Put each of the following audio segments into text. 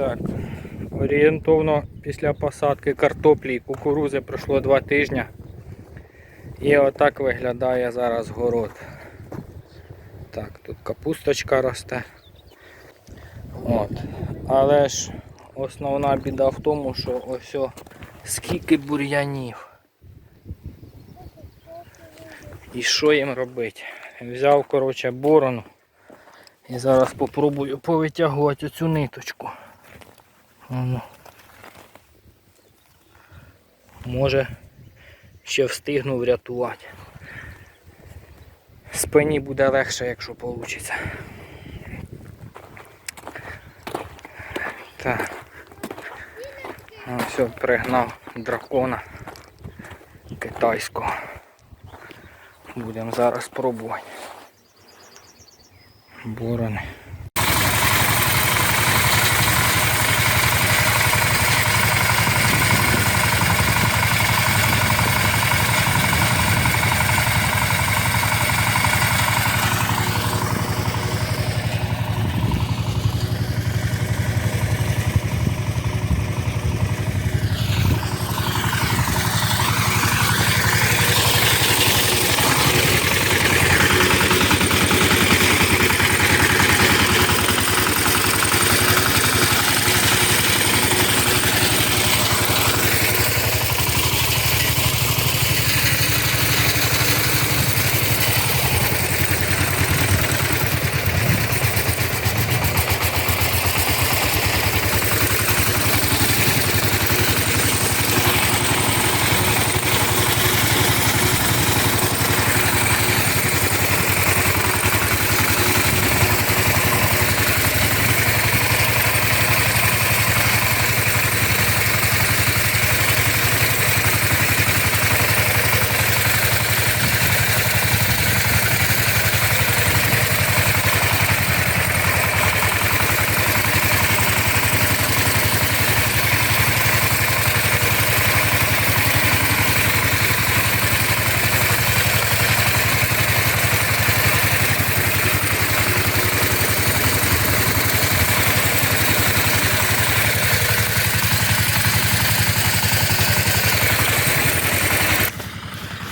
Так, орієнтовно після посадки картоплі і кукурузи пройшло два тижні. І отак виглядає зараз город. Так, тут капусточка росте. От. Але ж основна біда в тому, що ось скільки бур'янів. І що їм робити? Взяв, коротше, борону. І зараз попробую повитягувати оцю ниточку. Може ще встигну врятувати. Спині буде легше, якщо вийде. Так. Все, пригнав дракона китайського. Будемо зараз пробувати. Борони.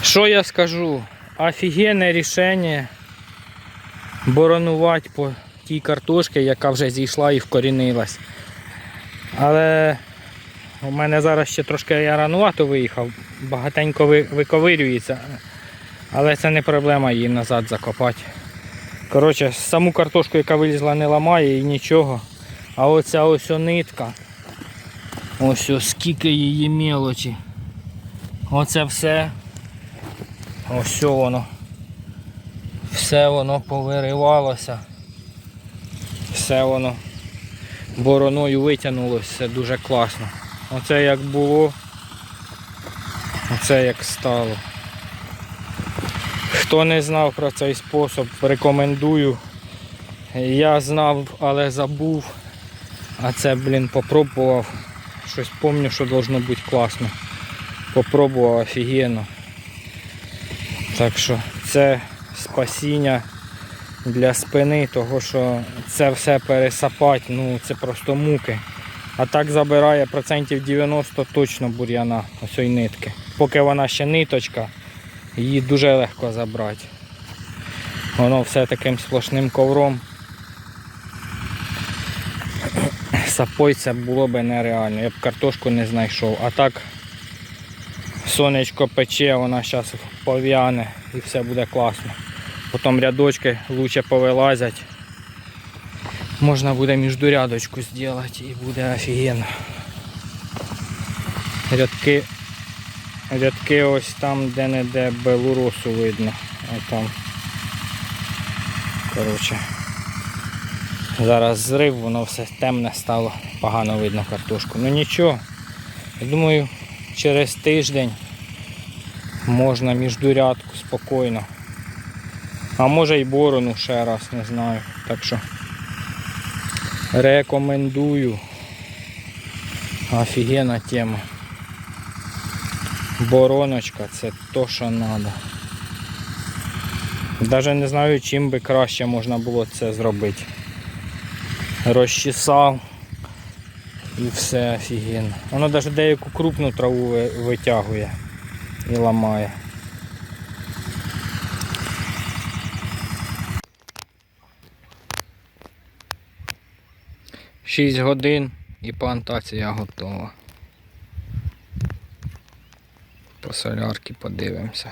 Що я скажу? Офігенне рішення боронувати по тій картошці, яка вже зійшла і вкорінилась. Але у мене зараз ще трошки я ранувато виїхав, багатенько виковирюється. Але це не проблема її назад закопати. Коротше, саму картошку, яка вилізла, не ламає і нічого. А оця ось нитка. Ось о, скільки її мелочі. Оце все Ось воно. Все воно повиривалося. Все воно бороною витягнулося, все дуже класно. Оце як було, оце як стало. Хто не знав про цей спосіб, рекомендую. Я знав, але забув. А це, блін, попробував. Щось пам'ятаю, що должно бути класно. Попробував офігенно. Так що це спасіння для спини, того що це все пересапати, ну це просто муки. А так забирає процентів 90 точно бур'яна ось нитки. Поки вона ще ниточка, її дуже легко забрати. Воно все таким сплошним ковром. Сапой це було б нереально, я б картошку не знайшов. А так сонечко пече, вона зараз пов'яне і все буде класно. Потім рядочки лучше повилазять. Можна буде міждурядочку зробити і буде офігенно. Рядки, рядки ось там, де не де белуросу видно. Там. Коротше. Зараз зрив, воно все темне стало, погано видно картошку. Ну нічого. Я думаю, через тиждень можна міждурядку спокійно. А може й борону ще раз, не знаю. Так що рекомендую. Офігенна тема. Бороночка це то, що треба. Навіть не знаю, чим би краще можна було це зробити. Розчесав, І все офігенно. Воно навіть деяку крупну траву витягує і ламає. Шість годин і плантація готова. По солярки подивимося.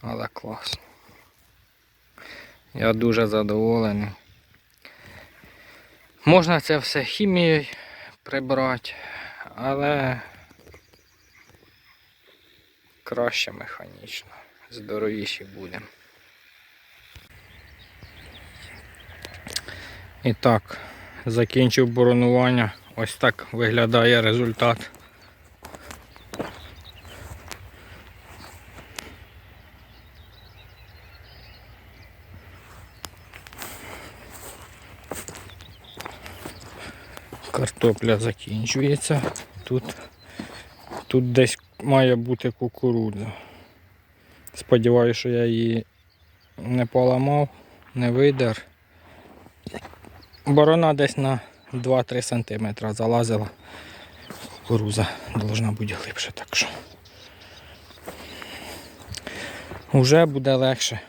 Але класно. Я дуже задоволений. Можна це все хімією прибрати, але краще механічно. Здоровіші будемо. І так, закінчив боронування. Ось так виглядає результат. Картопля закінчується. Тут, тут десь має бути кукурудза. Сподіваюся, що я її не поламав, не видер. Борона десь на 2-3 см залазила. Кукуруза должна бути глибше, так що. Уже буде легше.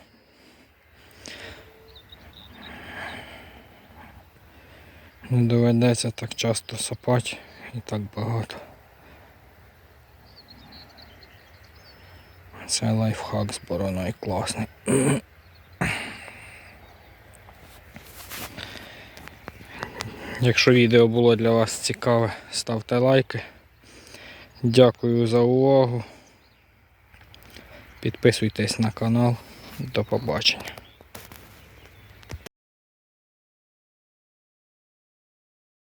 Не доведеться так часто сапати і так багато. Це лайфхак з бороною класний. Якщо відео було для вас цікаве, ставте лайки. Дякую за увагу. Підписуйтесь на канал. До побачення.